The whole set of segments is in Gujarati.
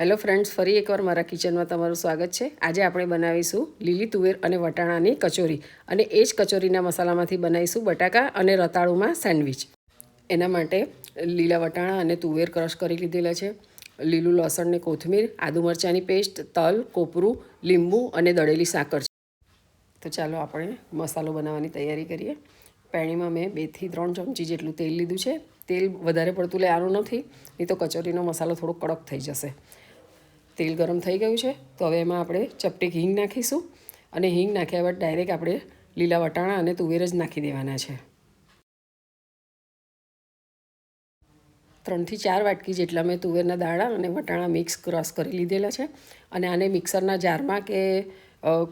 હેલો ફ્રેન્ડ્સ ફરી એકવાર મારા કિચનમાં તમારું સ્વાગત છે. આજે આપણે બનાવીશું લીલી તુવેર અને વટાણાની કચોરી અને એ જ કચોરીના મસાલામાંથી બનાવીશું બટાકા અને રતાળુમાં સેન્ડવિચ. એના માટે લીલા વટાણા અને તુવેર ક્રશ કરી લીધેલા છે. લીલું લસણ ને કોથમીર, આદુ મરચાંની પેસ્ટ, તલ, કોપરું, લીંબુ અને દળેલી સાકર છે. તો ચાલો આપણે મસાલો બનાવવાની તૈયારી કરીએ. પેણીમાં મેં બેથી ત્રણ ચમચી જેટલું તેલ લીધું છે. તેલ વધારે પડતું લેવાનું નથી, નહીં તો કચોરીનો મસાલો થોડો કડક થઈ જશે. તેલ ગરમ થઈ ગયું છે, તો હવે એમાં આપણે ચપટીક હિંગ નાખીશું અને હિંગ નાખ્યા બાદ ડાયરેક્ટ આપણે લીલા વટાણા અને તુવેર જ નાખી દેવાના છે. ત્રણથી ચાર વાટકી જેટલા મેં તુવેરના દાણા અને વટાણા મિક્સ ક્રશ કરી લીધેલા છે અને આને મિક્સરના જારમાં કે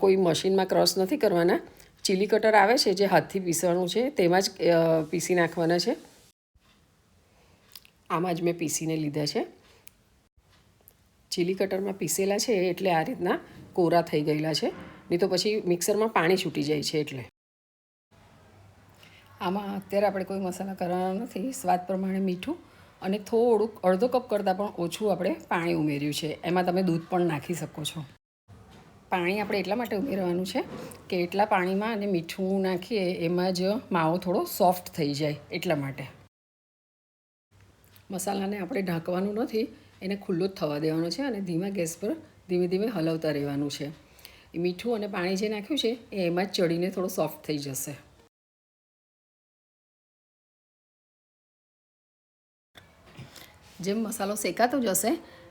કોઈ મશીનમાં ક્રશ નથી કરવાના. ચીલી કટર આવે છે જે હાથથી પીસવાનું છે, તેમાં જ પીસી નાખવાના છે. આમાં જ મેં પીસીને લીધા છે. ચીલી કટરમાં પીસેલા છે એટલે આ રીતના કોરા થઈ ગયેલા છે. નહીં તો પછી મિક્સરમાં પાણી છૂટી જાય છે એટલે. આમાં અત્યારે આપણે કોઈ મસાલા કરવાના નથી. સ્વાદ પ્રમાણે મીઠું અને થોડુંક, અડધો કપ કરતાં પણ ઓછું આપણે પાણી ઉમેર્યું છે. એમાં તમે દૂધ પણ નાખી શકો છો. પાણી આપણે એટલા માટે ઉમેરવાનું છે કે એટલા પાણીમાં અને મીઠું નાખીએ એમાં જ માવો થોડો સોફ્ટ થઈ જાય એટલા માટે. મસાલાને આપણે ઢાંકવાનું નથી. એને ખુલ્લો જ થવા દેવાનો છે અને ધીમા ગેસ પર ધીમે ધીમે હલવતા રહેવાનું છે. એ મીઠું અને પાણી જે નાખ્યું છે, એ એમાં જ ચડીને થોડો સોફ્ટ થઈ જશે. જેમ મસાલો શેકાતો જશે,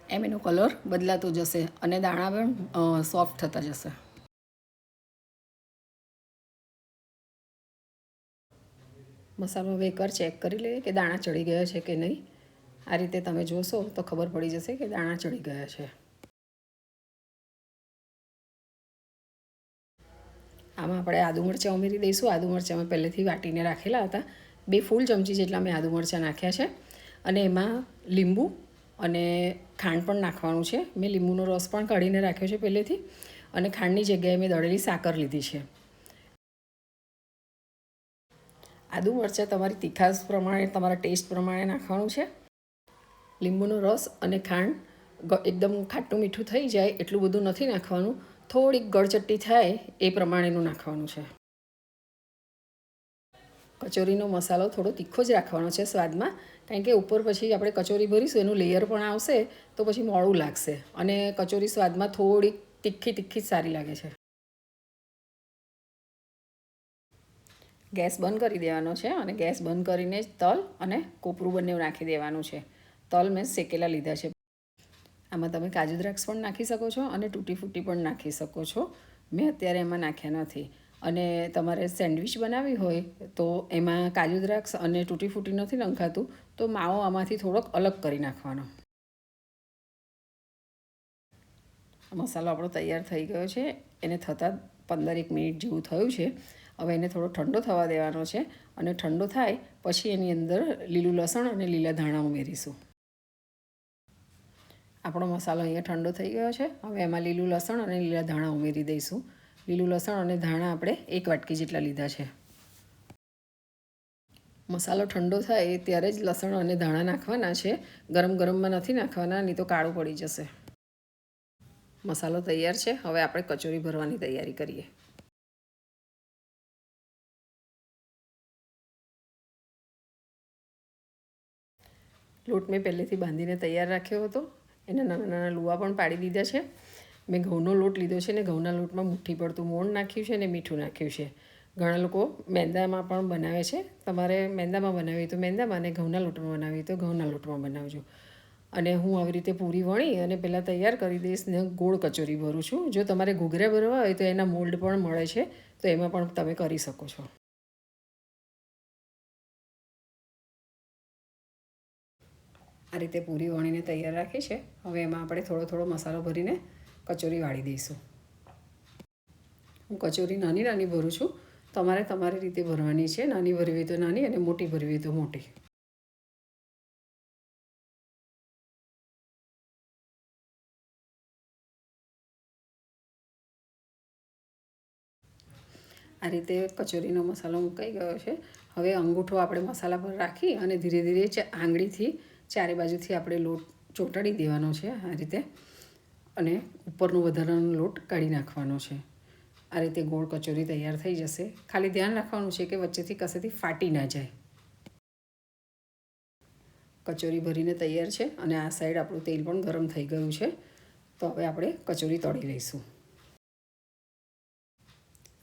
એમ એનો કલર બદલાતો જશે અને દાણા પણ સોફ્ટ થતા જશે. મસાલો વેકર ચેક કરી લઈએ કે દાણા ચડી ગયા છે કે નહીં. આ રીતે તમે જોશો તો ખબર પડી જશે કે દાણા ચડી ગયા છે. આમાં આપણે આદુ મરચાં ઉમેરી દઈશું. આદુ મરચાં મેં પહેલેથી વાટીને રાખેલા હતા. બે ફૂલ ચમચી જેટલા મેં આદુ મરચાં નાખ્યા છે. અને એમાં લીંબુ અને ખાંડ પણ નાખવાનું છે. મેં લીંબુનો રસ પણ કાઢીને રાખ્યો છે પહેલેથી. અને ખાંડની જગ્યાએ મેં દળેલી સાકર લીધી છે. આદુ મરચાં તમારી તીખાસ પ્રમાણે, તમારા ટેસ્ટ પ્રમાણે નાખવાનું છે. લીંબુનો રસ અને ખાંડ એકદમ ખાટું મીઠું થઈ જાય એટલું બધું નથી નાખવાનું. થોડીક ગળચટ્ટી થાય એ પ્રમાણેનું નાખવાનું છે. કચોરીનો મસાલો થોડો તીખો જ રાખવાનો છે સ્વાદમાં. કારણ કે ઉપર પછી આપણે કચોરી ભરીશું, એનું લેયર પણ આવશે, તો પછી મોડું લાગશે. અને કચોરી સ્વાદમાં થોડીક તીખી તીખી જ સારી લાગે છે. ગેસ બંધ કરી દેવાનો છે અને ગેસ બંધ કરીને જ તલ અને કોપરું બંને નાખી દેવાનું છે. તલ મેં શેકેલા લીધા છે. આમાં તમે કાજુ દ્રાક્ષ પણ નાખી શકો છો અને તૂટી ફૂટી પણ નાખી શકો છો. મેં અત્યારે એમાં નાખ્યા નથી. અને તમારે સેન્ડવિચ બનાવવી હોય તો એમાં કાજુ દ્રાક્ષ અને તૂટી ફૂટી નથી નંખાતું, તો માવો આમાંથી થોડોક અલગ કરી નાખવાનો. મસાલો આપણો તૈયાર થઈ ગયો છે. એને થતાં પંદર એક મિનિટ જેવું થયું છે. હવે એને થોડો ઠંડો થવા દેવાનો છે. અને ઠંડો થાય પછી એની અંદર લીલું લસણ અને લીલા ધાણા ઉમેરીશું. આપણો મસાલો અહીંયા ઠંડો થઈ ગયો છે. હવે એમાં લીલું લસણ અને લીલા ધાણા ઉમેરી દઈશું. લીલું લસણ અને ધાણા આપણે એક વાટકી જેટલા લીધા છે. મસાલો ઠંડો થાય ત્યારે જ લસણ અને ધાણા નાખવાના છે. ગરમ ગરમમાં નથી નાખવાના, નહીં તો કાળું પડી જશે. મસાલો તૈયાર છે. હવે આપણે કચોરી ભરવાની તૈયારી કરીએ. લોટ મેં પહેલેથી બાંધીને તૈયાર રાખ્યો હતો. એના નાના નાના લુવા પણ પાડી દીધા છે. મેં ઘઉંનો લોટ લીધો છે ને ઘઉંના લોટમાં મુઠ્ઠી પડતું મોણ નાખ્યું છે અને મીઠું નાખ્યું છે. ઘણા લોકો મેંદામાં પણ બનાવે છે. તમારે મેંદામાં બનાવી તો મેંદામાં અને ઘઉંના લોટમાં બનાવી તો ઘઉંના લોટમાં બનાવજો. અને હું આવી રીતે પૂરી વણી અને પહેલાં તૈયાર કરી દઈશ ને ગોળ કચોરી ભરું છું. જો તમારે ઘૂઘરા ભરવા હોય તો એના મોલ્ડ પણ મળે છે. તો એમાં પણ તમે કરી શકો છો. આ રીતે પૂરી વણીને તૈયાર રાખી છે. હવે એમાં આપણે થોડો થોડો મસાલો ભરીને કચોરી વાળી દઈશું. હું કચોરી નાની નાની ભરું છું. તમારે તમારી રીતે ભરવાની છે. નાની ભરવી તો નાની અને મોટી ભરવી તો મોટી. આ રીતે કચોરીનો મસાલો મુકાઈ ગયો છે. હવે અંગૂઠો આપણે મસાલા પર રાખી અને ધીરે ધીરે આંગળીથી ચારે બાજુથી આપણે લોટ ચોંટાડી દેવાનો છે આ રીતે અને ઉપરનો વધારાનો લોટ કાઢી નાખવાનો છે. આ રીતે ગોળ કચોરી તૈયાર થઈ જશે. ખાલી ધ્યાન રાખવાનું છે કે વચ્ચેથી કશેથી ફાટી ના જાય. કચોરી ભરીને તૈયાર છે અને આ સાઈડ આપણું તેલ પણ ગરમ થઈ ગયું છે. તો હવે આપણે કચોરી તળી લઈશું.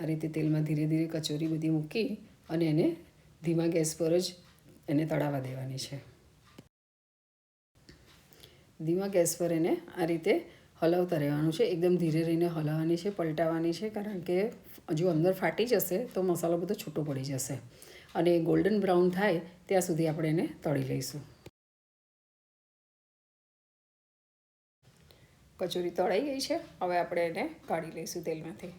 આ રીતે તેલમાં ધીરે ધીરે કચોરી બધી મૂકી અને એને ધીમા ગેસ પર જ એને તળાવવા દેવાની છે. ધીમા ગેસ પર એને આ રીતે હલાવતા રહેવાનું છે. એકદમ ધીરે રહીને હલાવવાની છે પલટાવવાની છે, કારણ કે જો અંદર ફાટી જશે તો મસાલો બધો છૂટો પડી જશે. અને ગોલ્ડન બ્રાઉન થાય ત્યાં સુધી આપણે એને તળી લઈશું. કચોરી તળાઈ ગઈ છે. હવે આપણે એને કાઢી લઈશું તેલમાંથી.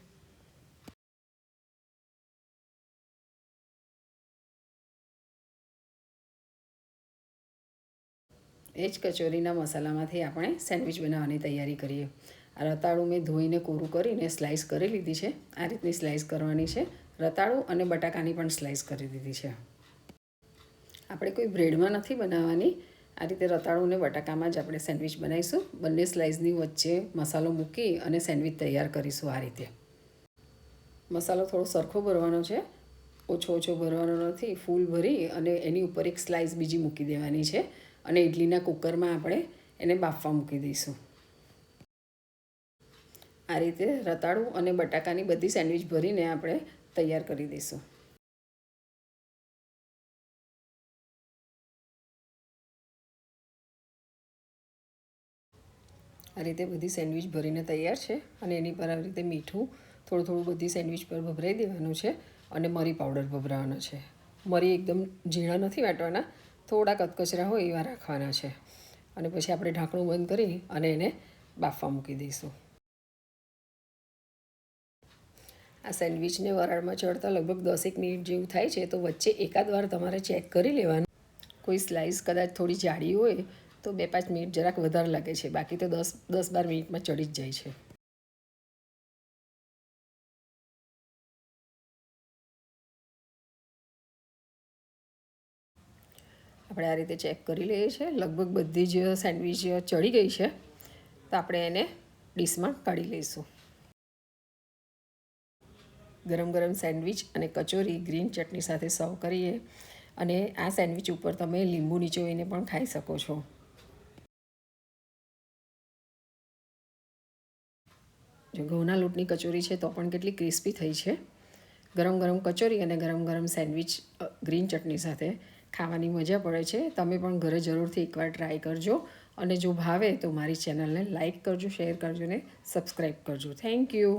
એ જ કચોરીના મસાલામાંથી આપણે સેન્ડવિચ બનાવવાની તૈયારી કરીએ. આ રતાળું મેં ધોઈને કોરું કરીને સ્લાઇસ કરી લીધી છે. આ રીતની સ્લાઇસ કરવાની છે. રતાળું અને બટાકાની પણ સ્લાઇસ કરી દીધી છે. આપણે કોઈ બ્રેડમાં નથી બનાવવાની. આ રીતે રતાળું અને બટાકામાં જ આપણે સેન્ડવિચ બનાવીશું. બંને સ્લાઇસની વચ્ચે મસાલો મૂકી અને સેન્ડવિચ તૈયાર કરીશું આ રીતે. મસાલો થોડો સરખો ભરવાનો છે. ઓછો ઓછો ભરવાનો નથી. ફૂલ ભરી અને એની ઉપર એક સ્લાઇસ બીજી મૂકી દેવાની છે. અને ઇડલીના કુકરમાં આપણે એને બાફવા મૂકી દઈશું. આ રીતે રતાળું અને બટાકાની બધી સેન્ડવિચ ભરીને આપણે તૈયાર કરી દઈશું. આ રીતે બધી સેન્ડવિચ ભરીને તૈયાર છે અને એની પર આવી રીતે મીઠું, થોડું થોડું બધી સેન્ડવિચ પર ભભરાઈ દેવાનું છે અને મરી પાવડર ભભરાવાનો છે. મરી એકદમ ઝીણા નથી વાટવાના થોડા કચકચરા હોય એવા રાખવાના છે. અને પછી આપણે ઢાંકણું બંધ કરી અને એને બાફવા મૂકી દઈશું. આ સેન્ડવિચને વરાળમાં ચડતા લગભગ દસેક મિનિટ જેવું થાય છે, તો વચ્ચે એકાદ વાર તમારે ચેક કરી લેવાનું. કોઈ સ્લાઇસ કદાચ થોડી જાડી હોય, તો બે પાંચ મિનિટ જરાક વધારે લાગે છે. બાકી તો દસ દસ બાર મિનિટમાં ચડી જ જાય છે. આપણે આ રીતે ચેક કરી લઈએ છીએ. લગભગ બધી જ સેન્ડવિચ ચડી ગઈ છે. તો આપણે એને ડીશમાં કાઢી લઈશું. ગરમ ગરમ સેન્ડવિચ અને કચોરી ગ્રીન ચટણી સાથે સર્વ કરીએ અને આ સેન્ડવિચ ઉપર તમે લીંબુ નીચોવીને પણ ખાઈ શકો છો. જો ઘઉંના લોટની કચોરી છે તો પણ કેટલી ક્રિસ્પી થઈ છે. ગરમ ગરમ કચોરી અને ગરમ ગરમ સેન્ડવિચ ગ્રીન ચટણી સાથે ખાવાની મજા પડે છે. તમે પણ ઘરે જરૂરથી એકવાર ટ્રાય કરજો. અને જો ભાવે તો મારી ચેનલને લાઇક કરજો શેર કરજો ને સબસ્ક્રાઈબ કરજો. Thank you